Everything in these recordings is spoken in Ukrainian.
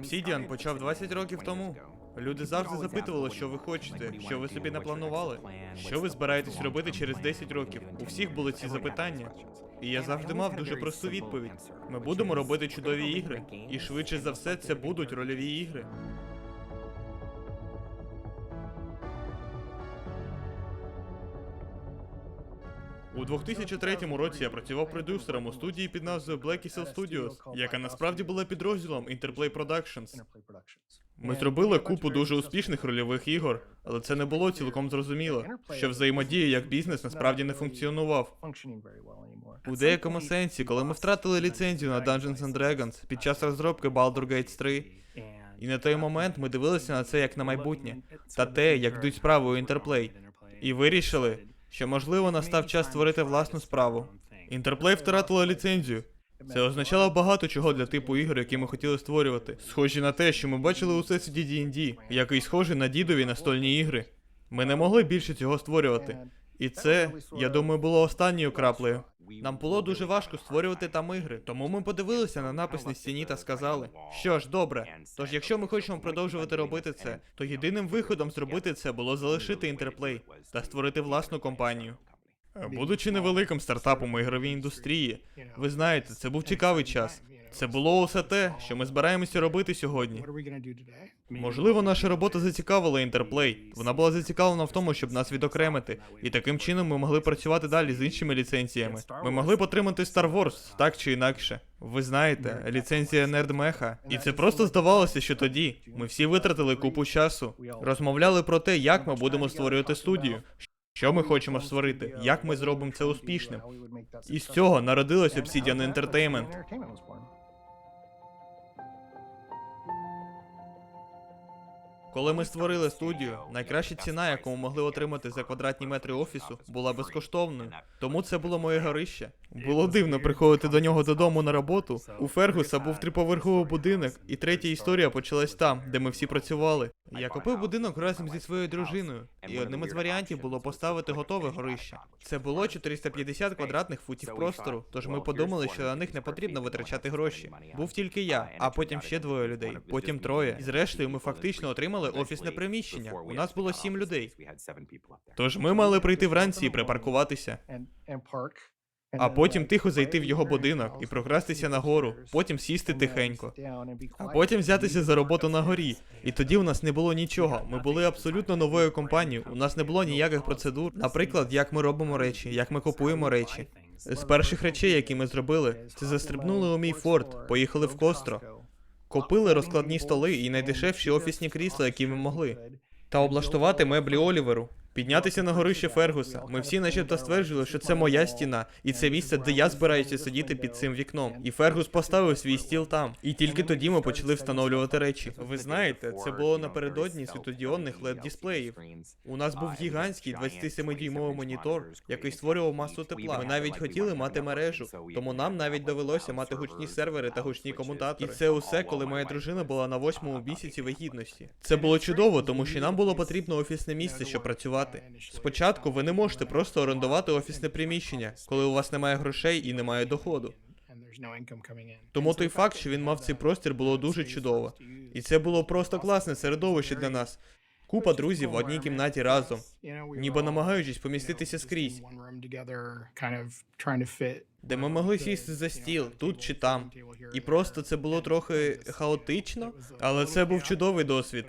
Obsidian почав 20 років тому. Люди завжди запитували, що ви хочете, що ви собі напланували, що ви збираєтесь робити через 10 років. У всіх були ці запитання. І я завжди мав дуже просту відповідь: ми будемо робити чудові ігри, і швидше за все це будуть рольові ігри. У 2003 році я працював продюсером у студії під назвою Black Eagle Studios, яка насправді була підрозділом Interplay Productions. Ми зробили купу дуже успішних рольових ігор, але це не було цілком зрозуміло, що взаємодія як бізнес насправді не функціонував. У деякому сенсі, коли ми втратили ліцензію на Dungeons and Dragons під час розробки Baldur's Gate 3, і на той момент ми дивилися на це як на майбутнє, та те, як йдуть справи у Interplay, і вирішили, що можливо настав час створити власну справу. Інтерплей втратила ліцензію. Це означало багато чого для типу ігор, які ми хотіли створювати. Схожі на те, що ми бачили у сесіді D&D, який схожий на дідові настольні ігри. Ми не могли більше цього створювати. І це, я думаю, було останньою краплею. Нам було дуже важко створювати там ігри, тому ми подивилися на напис на стіні та сказали: що ж, добре. Тож, якщо ми хочемо продовжувати робити це, то єдиним виходом зробити це було залишити інтерплей та створити власну компанію. Будучи невеликим стартапом у ігровій індустрії, ви знаєте, це був цікавий час. Це було усе те, що ми збираємося робити сьогодні. Можливо, наша робота зацікавила Інтерплей. Вона була зацікавлена в тому, щоб нас відокремити, і таким чином ми могли працювати далі з іншими ліцензіями. Ми могли б отримати Star Wars, так чи інакше. Ви знаєте, ліцензія Нердмеха. І це просто здавалося, що тоді ми всі витратили купу часу, розмовляли про те, як ми будемо створювати студію. Що ми хочемо створити? Як ми зробимо це успішним? І з цього народилось Obsidian Entertainment. Коли ми створили студію, найкраща ціна, яку ми могли отримати за квадратні метри офісу, була безкоштовною. Тому це було моє горище. Було дивно приходити до нього додому на роботу. У Фергуса був триповерховий будинок, і третя історія почалась там, де ми всі працювали. Я купив будинок разом зі своєю дружиною, і одним із варіантів було поставити готове горище. Це було 450 квадратних футів простору, тож ми подумали, що на них не потрібно витрачати гроші. Був тільки я, а потім ще двоє людей, потім троє. І зрештою ми фактично отримали офісне приміщення. У нас було сім людей. Тож ми мали прийти вранці і припаркуватися, а потім тихо зайти в його будинок і прокрастися нагору, потім сісти тихенько, а потім взятися за роботу на горі. І тоді у нас не було нічого. Ми були абсолютно новою компанією. У нас не було ніяких процедур. Наприклад, як ми робимо речі, як ми купуємо речі. З перших речей, які ми зробили, це застрибнули у мій форт, поїхали в Костро, купили розкладні столи і найдешевші офісні крісла, які ми могли, та облаштувати меблі Оліверу. Піднятися на горище Фергуса. Ми всі начебто стверджували, що це моя стіна, і це місце, де я збираюся сидіти під цим вікном. І Фергус поставив свій стіл там. І тільки тоді ми почали встановлювати речі. Ви знаєте, це було напередодні світодіонних led дисплеїв. У нас був гігантський 27-дюймовий монітор, який створював масу тепла. Ми навіть хотіли мати мережу, тому нам навіть довелося мати гучні сервери та гучні комутатори. І це усе, коли моя дружина була на восьмому місяці вагітності. Це було чудово, тому що нам було потрібно офісне місце, щоб працювати. Спочатку ви не можете просто орендувати офісне приміщення, коли у вас немає грошей і немає доходу. Тому той факт, що він мав цей простір, було дуже чудово. І це було просто класне середовище для нас. Купа друзів в одній кімнаті разом, ніби намагаючись поміститися скрізь, де ми могли сісти за стіл тут чи там. І просто це було трохи хаотично, але це був чудовий досвід.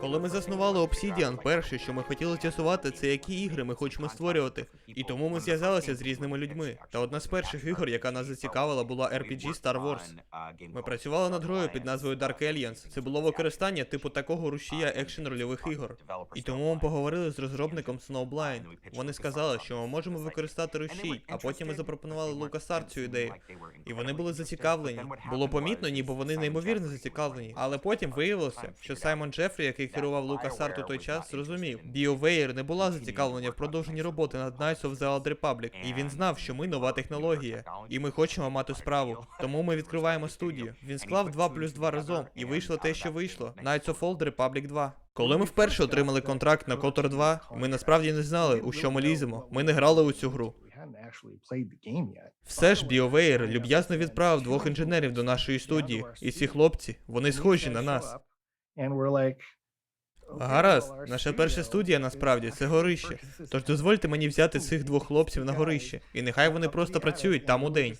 Коли ми заснували Obsidian, перше, що ми хотіли з'ясувати, це які ігри ми хочемо створювати. І тому ми зв'язалися з різними людьми. Та одна з перших ігор, яка нас зацікавила, була RPG Star Wars. Ми працювали над грою під назвою Dark Aliens. Це було використання типу такого рушія екшен рольових ігор. І тому ми поговорили з розробником Snowblind. Вони сказали, що ми можемо використати рушій, а потім ми запропонували LucasArts цю ідею. І вони були зацікавлені. Було помітно, ніби вони неймовірно зацікавлені. Але потім виявилося, що Саймон Джефрі, який керував LucasArts у той час, зрозумів, BioWare не була зацікавлена в продовженні роботи над Knights of the Old Republic, і він знав, що ми нова технологія, і ми хочемо мати справу. Тому ми відкриваємо студію. Він склав 2 плюс 2 разом, і вийшло те, що вийшло. Knights of Old Republic 2. Коли ми вперше отримали контракт на Котор 2, ми насправді не знали, у що ми ліземо. Ми не грали у цю гру. Все ж BioWare люб'язно відправив двох інженерів до нашої студії, і ці хлопці, вони схожі на нас. Гаразд, наша перша студія насправді це горище. Тож дозвольте мені взяти цих двох хлопців на горище, і нехай вони просто працюють там у день.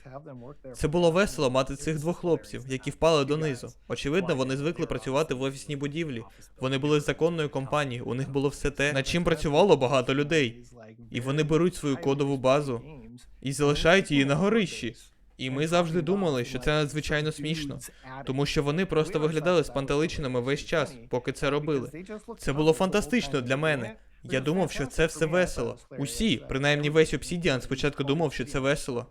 Це було весело мати цих двох хлопців, які впали донизу. Очевидно, вони звикли працювати в офісній будівлі. Вони були законною компанією, у них було все те, над чим працювало багато людей. І вони беруть свою кодову базу і залишають її на горищі. І ми завжди думали, що це надзвичайно смішно, тому що вони просто виглядали спантеличеними весь час, поки це робили. Це було фантастично для мене. Я думав, що це все весело. Усі, принаймні весь Obsidian, спочатку думав, що це весело.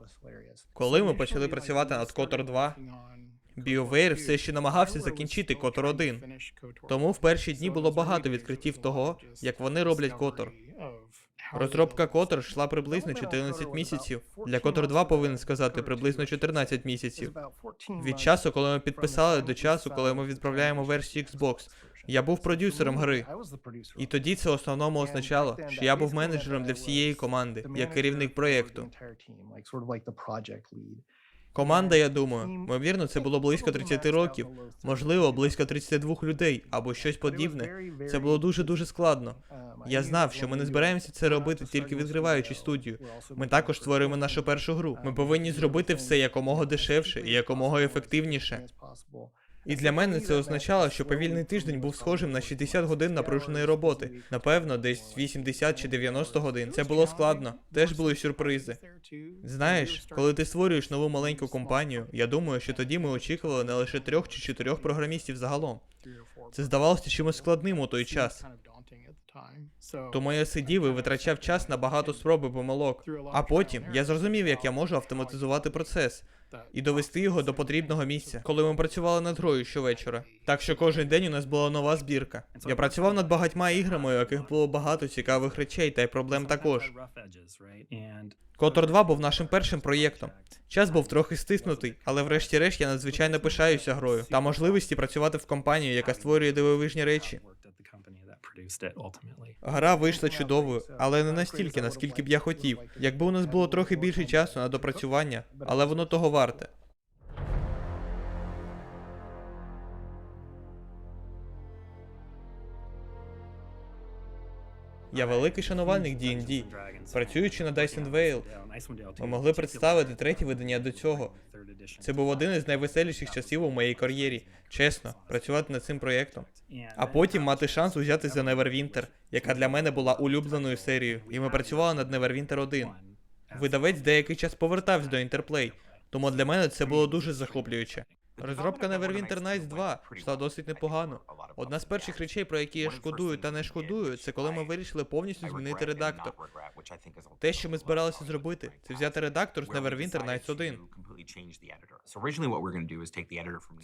Коли ми почали працювати над Котор 2, BioWare все ще намагався закінчити Котор 1. Тому в перші дні було багато відкриттів того, як вони роблять Котор. Розробка Котор йшла приблизно 14 місяців. Для Котор 2 повинен сказати приблизно 14 місяців. Від часу, коли ми підписали, до часу, коли ми відправляємо версію Xbox. Я був продюсером гри. І тоді це основному означало, що я був менеджером для всієї команди, як керівник проєкту. Команда, я думаю, ймовірно, це було близько 30 років, можливо, близько 32 людей або щось подібне. Це було дуже дуже складно. Я знав, що ми не збираємося це робити тільки відкриваючи студію. Ми також створюємо нашу першу гру. Ми повинні зробити все якомога дешевше і якомога ефективніше. І для мене це означало, що повільний тиждень був схожим на 60 годин напруженої роботи. Напевно, десь 80 чи 90 годин. Це було складно. Теж були сюрпризи. Знаєш, коли ти створюєш нову маленьку компанію, я думаю, що тоді ми очікували не лише трьох чи чотирьох програмістів загалом. Це здавалося чимось складним у той час. Тому я сидів і витрачав час на багато спроб і помилок. А потім я зрозумів, як я можу автоматизувати процес і довести його до потрібного місця, коли ми працювали над грою щовечора. Так що кожен день у нас була нова збірка. Я працював над багатьма іграми, у яких було багато цікавих речей та й проблем також. Котор 2 був нашим першим проєктом. Час був трохи стиснутий, але врешті-решт я надзвичайно пишаюся грою та можливості працювати в компанії, яка створює дивовижні речі. Гра вийшла чудовою, але не настільки, наскільки б я хотів. Якби у нас було трохи більше часу на допрацювання, але воно того варте. Я великий шанувальник D&D. Працюючи на Dyson Vale, ми могли представити третє видання до цього. Це був один із найвеселіших часів у моїй кар'єрі. Чесно, працювати над цим проєктом. А потім мати шанс узяти за Neverwinter, яка для мене була улюбленою серією, і ми працювали над Neverwinter 1. Видавець деякий час повертався до Interplay, тому для мене це було дуже захоплююче. Розробка Neverwinter Nights 2 йшла досить непогано. Одна з перших речей, про які я шкодую та не шкодую, це коли ми вирішили повністю змінити редактор. Те, що ми збиралися зробити, це взяти редактор з Neverwinter Nights 1.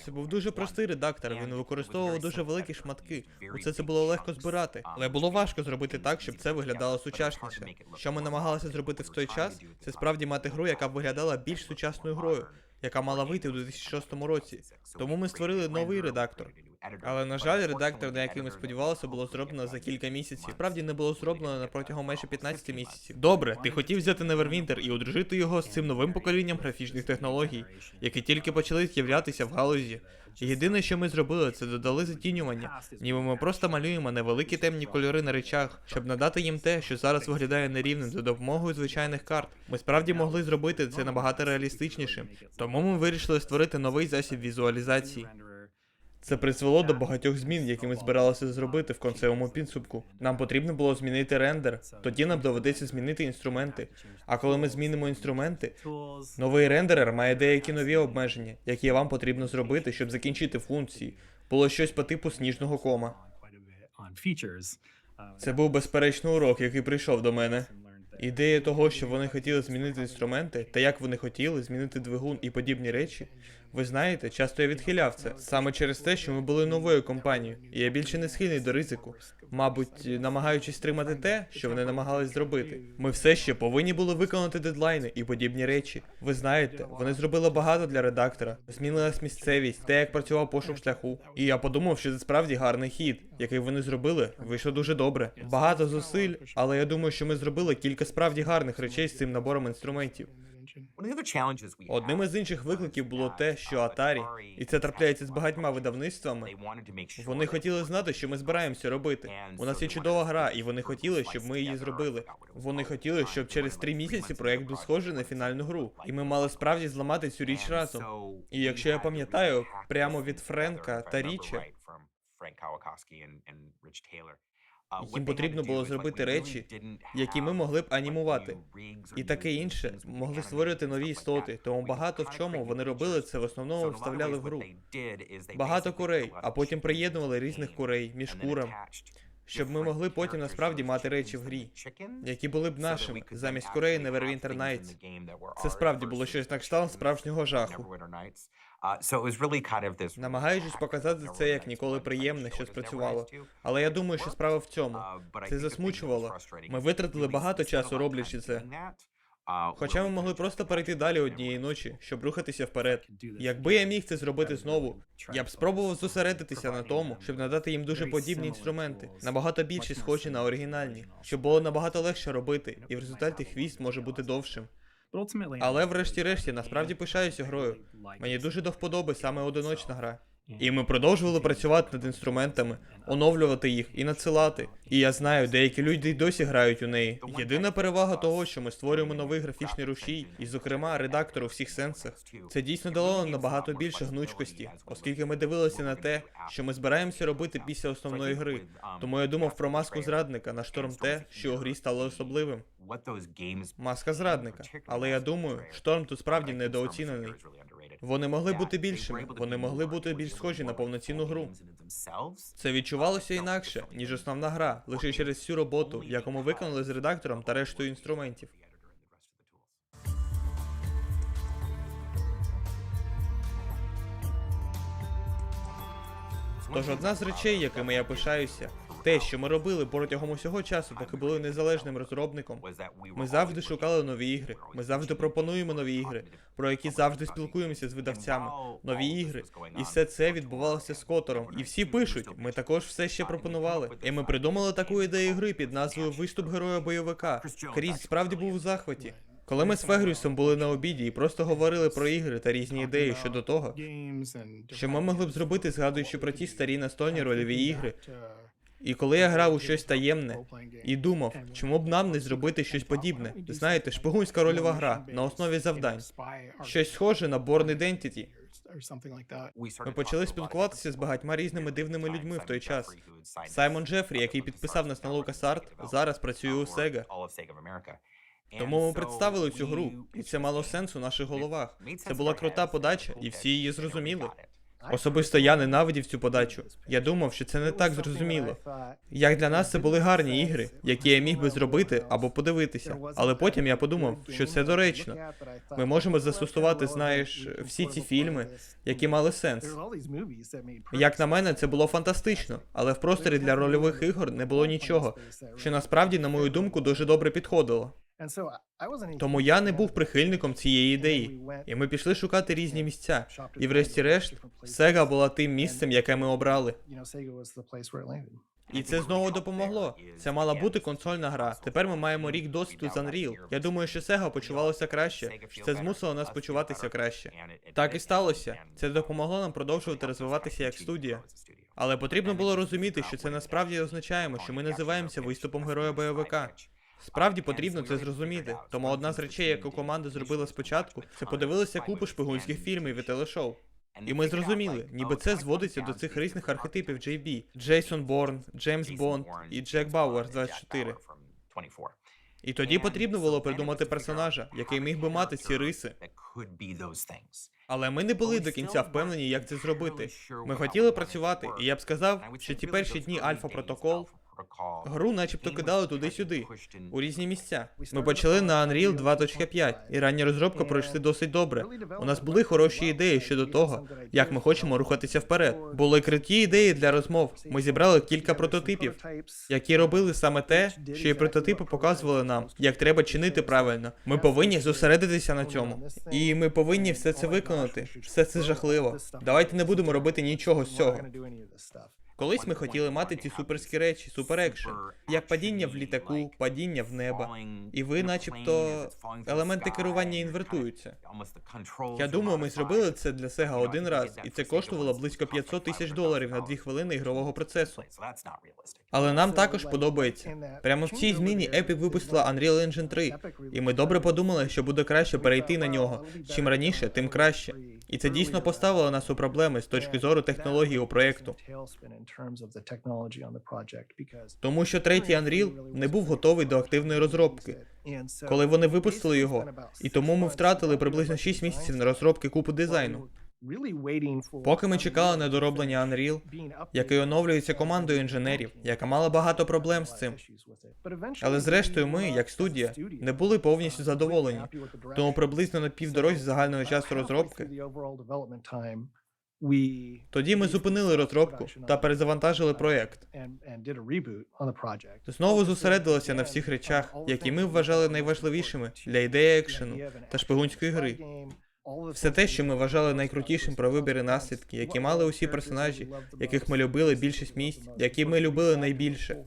Це був дуже простий редактор, він використовував дуже великі шматки. Усе це було легко збирати, але було важко зробити так, щоб це виглядало сучасніше. Що ми намагалися зробити в той час, це справді мати гру, яка б виглядала більш сучасною грою, яка мала вийти у 2006 році. Тому ми створили новий редактор. Але на жаль, редактор, на який ми сподівалися, було зроблено за кілька місяців. Справді не було зроблено на протягом майже 15 місяців. Добре, ти хотів взяти Neverwinter і одружити його з цим новим поколінням графічних технологій, які тільки почали з'являтися в галузі. Єдине, що ми зробили, це додали затінювання, ніби ми просто малюємо невеликі темні кольори на речах, щоб надати їм те, що зараз виглядає нерівним за допомогою звичайних карт. Ми справді могли зробити це набагато реалістичнішим, тому ми вирішили створити новий засіб візуалізації. Це призвело до багатьох змін, які ми збиралися зробити в концевому підсумку. Нам потрібно було змінити рендер, тоді нам доведеться змінити інструменти. А коли ми змінимо інструменти, новий рендерер має деякі нові обмеження, які вам потрібно зробити, щоб закінчити функції. Було щось по типу сніжного кома. Це був безперечно урок, який прийшов до мене. Ідея того, що вони хотіли змінити інструменти, та як вони хотіли змінити двигун і подібні речі. Ви знаєте, часто я відхиляв це саме через те, що ми були новою компанією, і я більше не схильний до ризику. мабуть, намагаючись стримати те, що вони намагались зробити. Ми все ще повинні були виконати дедлайни і подібні речі. Ви знаєте, вони зробили багато для редактора. Змінилась місцевість, те, як працював пошук шляху. І я подумав, що це справді гарний хід, який вони зробили. Вийшло дуже добре. Багато зусиль, але я думаю, що ми зробили кілька справді гарних речей з цим набором інструментів. One of the other challenges we Одним із інших викликів було те, що Atari, і це трапляється з багатьма видавництвами, They wanted to make sure вони хотіли знати, що ми збираємося робити. У нас є чудова гра, і вони хотіли, щоб ми її зробили. Вони хотіли, щоб через три місяці проект був схожий на фінальну гру, і ми мали справді зламати цю річ разом. І якщо я пам'ятаю, прямо від Френка та right, Frank Kawakowski and, and Rich Taylor. Uh, їм потрібно було зробити речі, які ми могли б анімувати. І таке інше могли створювати нові істоти, тому багато в чому вони робили це в основному вставляли в гру. Багато курей, а потім приєднували різних курей між курам, щоб ми могли потім насправді мати речі в грі, які були б нашими, замість курей actually Neverwinter Nights. Це справді було щось на кшталт справжнього жаху. Намагаючись показати це як ніколи приємне, що спрацювало. Але я думаю, що справа в цьому. Uh, I Це засмучувало. Ми витратили багато часу роблячи це. uh, Хоча ми могли просто перейти далі однієї ночі, щоб рухатися вперед. Якби я міг це зробити знову, я б спробував зосередитися на тому, щоб надати їм дуже подібні інструменти, набагато більше схожі на оригінальні, щоб було набагато легше робити, і в результаті хвіст може бути довшим. Але врешті-решті насправді пишаюся грою. Мені дуже до вподоби саме одиночна гра. І ми продовжували працювати над інструментами, оновлювати їх і надсилати. І я знаю, деякі люди й досі грають у неї. Єдина перевага того, що ми створюємо новий графічний рушій, і, зокрема, редактор у всіх сенсах. Це дійсно дало нам набагато більше гнучкості, оскільки ми дивилися на те, що ми збираємося робити після основної гри. Тому я думав про маску зрадника на шторм те, що у грі стало особливим. Маска зрадника. Але я думаю, шторм тут справді недооцінений. Вони могли бути більшими, вони могли бути більш схожі на повноцінну гру. Це відчувалося інакше, ніж основна гра, лише через всю роботу, яку ми виконали з редактором та рештою інструментів. Тож одна з речей, якими я пишаюся, те, що ми робили протягом усього часу, поки були незалежним розробником. Ми завжди шукали нові ігри. Ми завжди пропонуємо нові ігри, про які завжди спілкуємося з видавцями. Нові ігри. І все це відбувалося з Котором. І всі пишуть. Ми також все ще пропонували. І ми придумали таку ідею гри під назвою Виступ героя бойовика. Кріс справді був у захваті. Коли ми з Фегрюсом були на обіді і просто говорили про ігри та різні ідеї щодо того, що ми могли б зробити, згадуючи про ті старі настольні рольові ігри. І коли я грав у щось таємне і думав, чому б нам не зробити щось подібне. Знаєте, шпигунська рольова гра на основі завдань. Щось схоже на Born Identity. Ми почали спілкуватися з багатьма різними дивними людьми в той час. Саймон Джефрі, який підписав нас на LucasArts, зараз працює у Sega. Тому ми представили цю гру, і це мало сенс у наших головах. Це була крута подача, і всі її зрозуміли. Особисто я ненавидів цю подачу. Я думав, що це не так зрозуміло. Як для нас це були гарні ігри, які я міг би зробити або подивитися. Але потім я подумав, що це доречно. Ми можемо застосувати, знаєш, всі ці фільми, які мали сенс. Як на мене, це було фантастично, але в просторі для рольових ігор не було нічого, що насправді, на мою думку, дуже добре підходило. Тому я не був прихильником цієї ідеї, і ми пішли шукати різні місця. І врешті-решт, Сега була тим місцем, яке ми обрали. І це знову допомогло. Це мала бути консольна гра. Тепер ми маємо рік досвіду з Unreal. Я думаю, що Sega почувалося краще. Це змусило нас почуватися краще. Так і сталося. Це допомогло нам продовжувати розвиватися як студія. Але потрібно було розуміти, що це насправді означає, що ми називаємося виступом героя бойовика. Справді потрібно це зрозуміти. Тому одна з речей, яку команда зробила спочатку, це подивилися купу шпигунських фільмів і телешоу. І ми зрозуміли, ніби це зводиться до цих різних архетипів JB. Джейсон Борн, Джеймс Бонд і Джек Бауер з 24. І тоді потрібно було придумати персонажа, який міг би мати ці риси. Але ми не були до кінця впевнені, як це зробити. Ми хотіли працювати, і я б сказав, що ті перші дні Альфа Протокол Гру начебто кидали туди-сюди, у різні місця. Ми почали на Unreal 2.5, і ранні розробки пройшли досить добре. У нас були хороші ідеї щодо того, як ми хочемо рухатися вперед. Були круті ідеї для розмов. Ми зібрали кілька прототипів, які робили саме те, що і прототипи показували нам, як треба чинити правильно. Ми повинні зосередитися на цьому. І ми повинні все це виконати. Все це жахливо. Давайте не будемо робити нічого з цього. Колись ми хотіли мати ці суперські речі, суперекшен, як падіння в літаку, падіння в небо. І ви, начебто, елементи керування інвертуються. Я думаю, ми зробили це для Sega один раз, і це коштувало близько 500 тисяч доларів на 2 хвилини ігрового процесу. Але нам також подобається. Прямо в цій зміні Epic випустила Unreal Engine 3, і ми добре подумали, що буде краще перейти на нього. Чим раніше, тим краще. І це дійсно поставило нас у проблеми з точки зору технології у проєкту. Тому що третій Unreal не був готовий до активної розробки, коли вони випустили його, і тому ми втратили приблизно 6 місяців на розробки купу дизайну. Поки ми чекали на дороблення Unreal, який оновлюється командою інженерів, яка мала багато проблем з цим. Але зрештою ми, як студія, не були повністю задоволені. Тому приблизно на півдорозі загального часу розробки тоді ми зупинили розробку та перезавантажили проєкт. Знову зосередилися на всіх речах, які ми вважали найважливішими для ідеї екшену та шпигунської гри. Все те, що ми вважали найкрутішим про вибір і наслідки, які мали усі персонажі, яких ми любили більшість місць, які ми любили найбільше.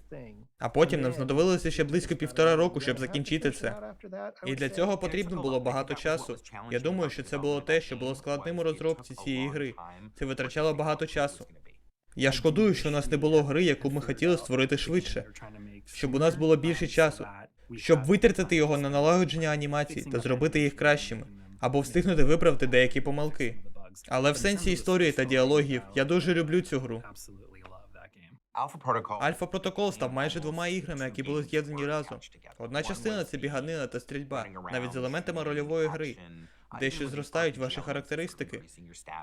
А потім нам знадобилося ще близько півтора року, щоб закінчити це. І для цього потрібно було багато часу. Я думаю, що це було те, що було складним у розробці цієї гри. Це витрачало багато часу. Я шкодую, що у нас не було гри, яку ми хотіли створити швидше, щоб у нас було більше часу, щоб витратити його на налагодження анімацій та зробити їх кращими, або встигнути виправити деякі помилки. Але в сенсі історії та діалогів я дуже люблю цю гру. Альфа Протокол став майже двома іграми, які були з'єднані разом. Одна частина це біганина та стрільба, навіть з елементами рольової гри, дещо зростають ваші характеристики.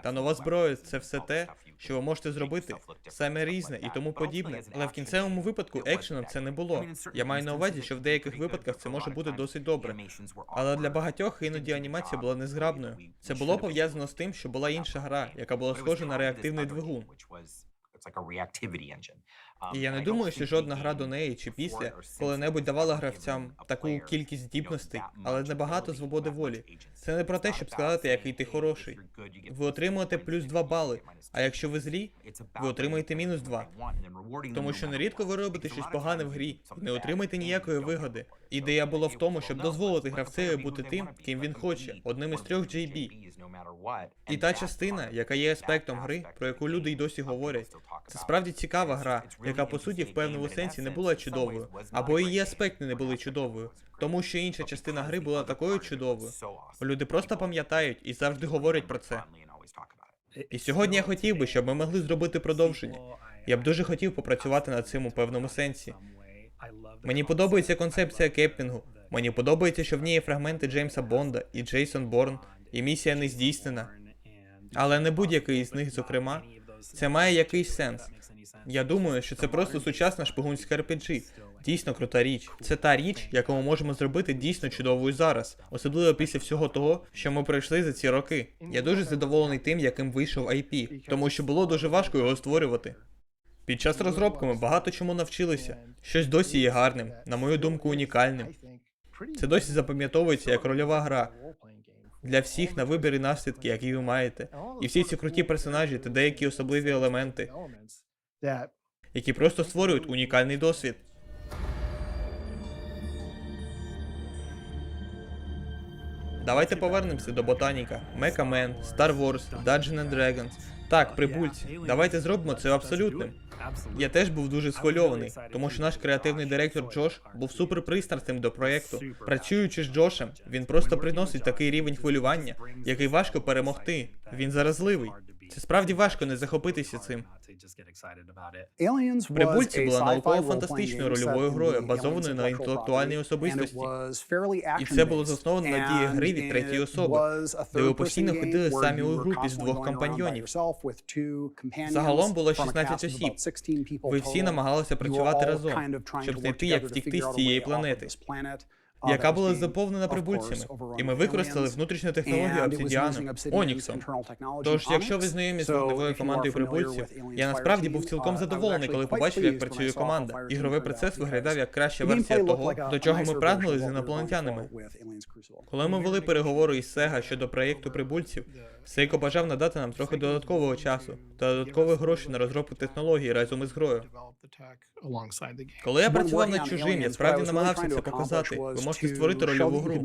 Та нова зброя це все те, що ви можете зробити, саме різне і тому подібне. Але в кінцевому випадку екшеном це не було. Я маю на увазі, що в деяких випадках це може бути досить добре. Але для багатьох іноді анімація була незграбною. Це було пов'язано з тим, що була інша гра, яка була схожа на реактивний двигун. І я не думаю, що жодна гра до неї чи після коли-небудь давала гравцям таку кількість здібностей, але небагато свободи волі. Це не про те, щоб сказати, який ти хороший. Ви отримуєте плюс 2 бали, а якщо ви злі, ви отримаєте мінус 2. Тому що нерідко ви робите щось погане в грі і не отримаєте ніякої вигоди. Ідея була в тому, щоб дозволити гравцеві бути тим, ким він хоче, одним із трьох JB. І та частина, яка є аспектом гри, про яку люди й досі говорять, це справді цікава гра, яка по суті в певному сенсі не була чудовою, або її аспекти не були чудовою, тому що інша частина гри була такою чудовою. Люди просто пам'ятають і завжди говорять про це. І сьогодні я хотів би, щоб ми могли зробити продовження. Я б дуже хотів попрацювати над цим у певному сенсі. Мені подобається концепція кеппінгу. Мені подобається, що в ній є фрагменти Джеймса Бонда і Джейсон Борн, і місія не здійснена. Але не будь-який із них, зокрема, це має якийсь сенс. Я думаю, що це просто сучасна шпигунська RPG. Дійсно крута річ. Це та річ, яку ми можемо зробити дійсно чудовою зараз, особливо після всього того, що ми пройшли за ці роки. Я дуже задоволений тим, яким вийшов IP, тому що було дуже важко його створювати. Під час розробки ми багато чому навчилися. Щось досі є гарним, на мою думку, унікальним. Це досі запам'ятовується як рольова гра для всіх на вибір і наслідки, які ви маєте. І всі ці круті персонажі та деякі особливі елементи, які просто створюють унікальний досвід. Давайте повернемося до ботаніка. Mecha Man, Star Wars, Dungeons and Dragons. Так, прибульці. Давайте зробимо це абсолютним. Я теж був дуже схвильований, тому що наш креативний директор Джош був супер пристрастим до проекту. Працюючи з Джошем, він просто приносить такий рівень хвилювання, який важко перемогти. Він заразливий. Це справді важко не захопитися цим. Прибульці була науково-фантастичною рольовою грою, базованою на інтелектуальній особистості. І це було засновано на дії гри від третьої особи, де ви постійно ходили самі у групі з двох компаньйонів. Загалом було 16 осіб. Ви всі намагалися працювати разом, щоб знайти, як втікти з цієї планети, яка була заповнена прибульцями. І ми використали внутрішню технологію обсидіану, Оніксом. Тож, якщо ви знайомі з вогневою командою прибульців, я насправді був цілком задоволений, коли побачив, як працює команда. Ігровий процес виглядав як краща версія того, до чого ми прагнули з інопланетянами. Коли ми вели переговори із Сега щодо проєкту прибульців, Сейко бажав надати нам трохи додаткового часу та додаткових грошей на розробку технології разом із грою. Коли я працював над чужим, я справді намагався це показати. Ви можете створити рольову гру.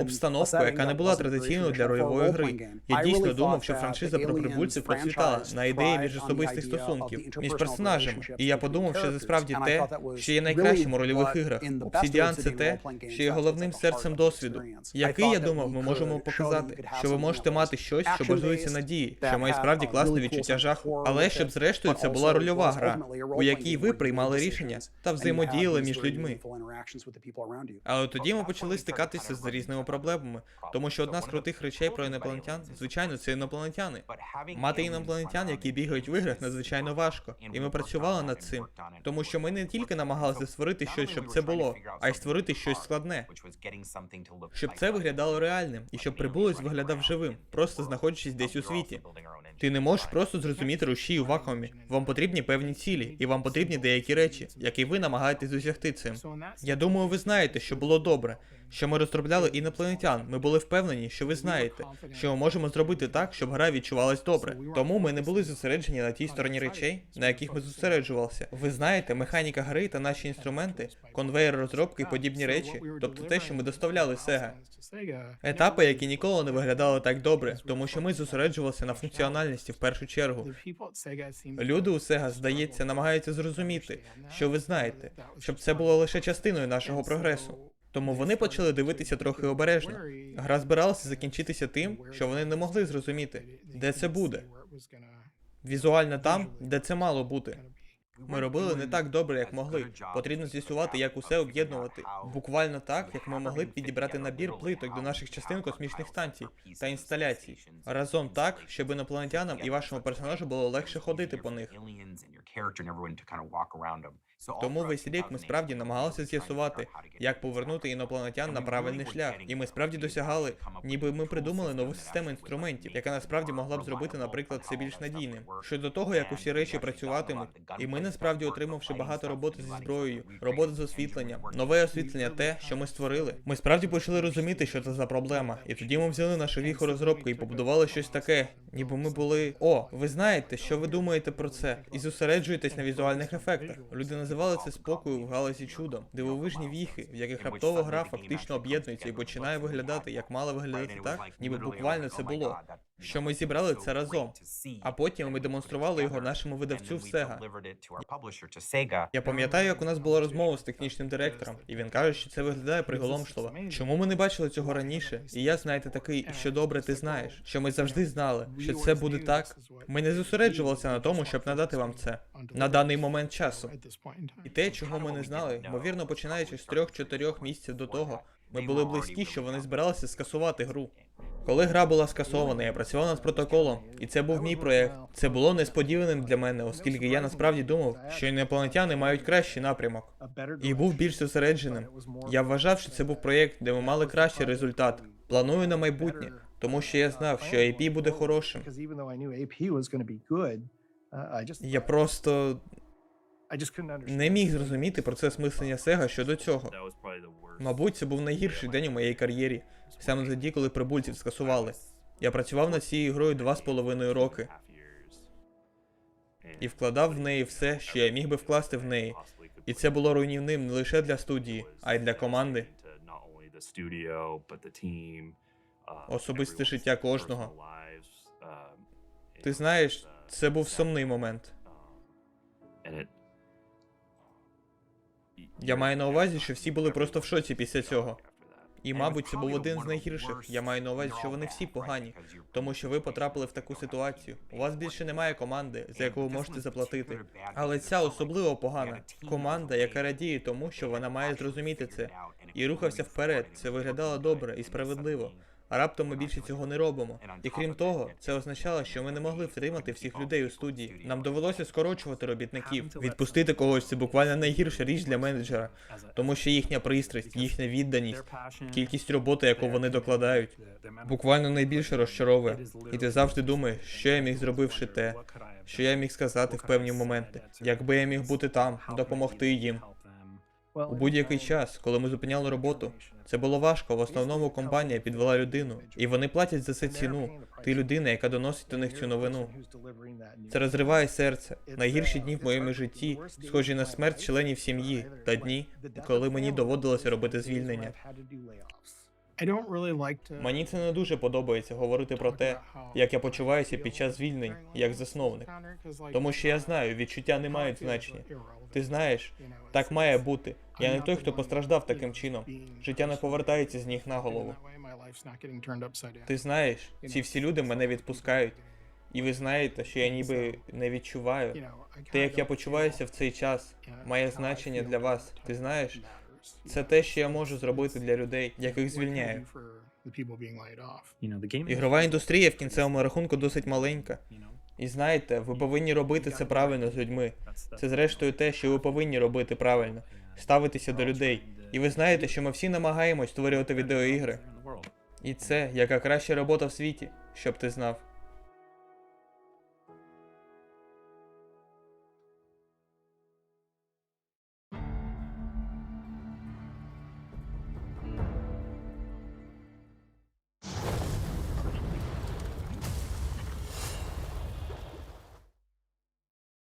Обстановку, яка не була традиційною для рольової гри. Я дійсно думав, що франшиза про прибульців процвітала на ідеї міжособистих стосунків між персонажами. І я подумав, що це справді те, що є найкращим у рольових іграх. Обсідіан це те, що є головним серцем досвіду. Який я думав, ми можемо показати, що ви можете мати щось, що базується на дії, що має справді класне відчуття жаху. Але щоб зрештою це була рольова гра, у якій ви приймали рішення та взаємодіяли між людьми. Але тоді ми почали стикатися з різними проблемами, тому що одна з крутих речей про інопланетян, звичайно, це інопланетяни. Мати інопланетян, які бігають в іграх, надзвичайно важко, і ми працювали над цим, тому що ми не тільки намагалися створити щось, щоб це було, а й створити щось складне, щоб це виглядало реальним, і щоб прибулець виглядав живим, просто знаходячись десь у світі. Ти не можеш просто зрозуміти рушій у вакуумі. Вам потрібні певні цілі, і вам потрібні деякі речі, які ви намагаєтесь досягти цим. Я думаю, ви знаєте, що було добре, що ми розробляли інопланетян. Ми були впевнені, що ви знаєте, що ми можемо зробити так, щоб гра відчувалась добре. Тому ми не були зосереджені на тій стороні речей, на яких ми зосереджувалися. Ви знаєте, механіка гри та наші інструменти, конвейер розробки і подібні речі, тобто те, що ми доставляли Sega. Етапи, які ніколи не виглядали так добре, тому що ми зосереджувалися на функціональності в першу чергу. Люди у Sega, здається, намагаються зрозуміти, що ви знаєте, щоб це було лише частиною нашого прогресу. Тому вони почали дивитися трохи обережно. Гра збиралася закінчитися тим, що вони не могли зрозуміти, де це буде. Візуально там, де це мало бути. Ми робили не так добре, як могли. Потрібно з'ясувати, як усе об'єднувати. Буквально так, як ми могли б підібрати набір плиток до наших частин космічних станцій та інсталяцій. Разом так, щоб інопланетянам і вашому персонажу було легше ходити по них. Тому весь рік ми справді намагалися з'ясувати, як повернути інопланетян на правильний шлях. І ми справді досягали, ніби ми придумали нову систему інструментів, яка насправді могла б зробити, наприклад, це більш надійним. Щодо того, як усі речі працюватимуть, і ми насправді отримавши багато роботи зі зброєю, роботи з освітленням, нове освітлення, те, що ми створили. Ми справді почали розуміти, що це за проблема. І тоді ми взяли нашу віху розробку і побудували щось таке, ніби ми були. О, ви знаєте, що ви думаєте про це, і зосереджуєтесь на візуальних ефектах. Люди називали це спокою в галузі чудом, дивовижні віхи, в яких раптово гра фактично об'єднується і починає виглядати, як мала виглядати так, ніби буквально це було. Що ми зібрали це разом, а потім ми демонстрували його нашому видавцю в Sega. Я пам'ятаю, як у нас була розмова з технічним директором, і він каже, що це виглядає приголомшливо. Чому ми не бачили цього раніше? І я, знаєте, такий, що добре ти знаєш, що ми завжди знали, що це буде так. Ми не зосереджувалися на тому, щоб надати вам це на даний момент часу. І те, чого ми не знали, ймовірно, починаючи з трьох-чотирьох місяців до того, ми були близькі, що вони збиралися скасувати гру. Коли гра була скасована, я працював над протоколом, і це був мій проєкт. Це було несподіваним для мене, оскільки я насправді думав, що інопланетяни мають кращий напрямок. І був більш зосередженим. Я вважав, що це був проєкт, де ми мали кращий результат. Планую на майбутнє, тому що я знав, що AP буде хорошим. Я просто не міг зрозуміти процес мислення Сега щодо цього. Мабуть, це був найгірший день у моїй кар'єрі, саме тоді, коли прибульців скасували. Я працював над цією грою два з половиною роки і вкладав в неї все, що я міг би вкласти в неї. І це було руйнівним не лише для студії, а й для команди. Особисте життя кожного. Ти знаєш, це був сумний момент. Я маю на увазі, що всі були просто в шоці після цього. І, мабуть, це був один з найгірших. Я маю на увазі, що вони всі погані, тому що ви потрапили в таку ситуацію. У вас більше немає команди, за яку ви можете заплатити. Але ця особливо погана команда, яка радіє тому, що вона має зрозуміти це. І рухався вперед. Це виглядало добре і справедливо. Раптом ми більше цього не робимо. І крім того, це означало, що ми не могли втримати всіх людей у студії. Нам довелося скорочувати робітників. Відпустити когось це буквально найгірша річ для менеджера, тому що їхня пристрасть, їхня відданість, кількість роботи, яку вони докладають, буквально найбільше розчаровує. І ти завжди думаєш, що я міг зробивши те, що я міг сказати в певні моменти, якби я міг бути там, допомогти їм. У будь-який час, коли ми зупиняли роботу, це було важко. В основному компанія підвела людину, і вони платять за це ціну. Ти людина, яка доносить до них цю новину. Це розриває серце. Найгірші дні в моєму житті, схожі на смерть членів сім'ї та дні, коли мені доводилося робити звільнення. Мені це не дуже подобається говорити про те, як я почуваюся під час звільнень, як засновник. Тому що я знаю, відчуття не мають значення. Ти знаєш, так має бути. Я не той, хто постраждав таким чином. Життя не повертається з ніг на голову. Ти знаєш, ці всі люди мене відпускають. І ви знаєте, що я ніби не відчуваю. Те, як я почуваюся в цей час, має значення для вас. Ти знаєш, це те, що я можу зробити для людей, яких звільняю. Ігрова індустрія в кінцевому рахунку досить маленька. І знаєте, ви повинні робити це правильно з людьми. Це зрештою те, що ви повинні робити правильно, ставитися до людей. І ви знаєте, що ми всі намагаємось створювати відеоігри. І це яка краща робота в світі, щоб ти знав.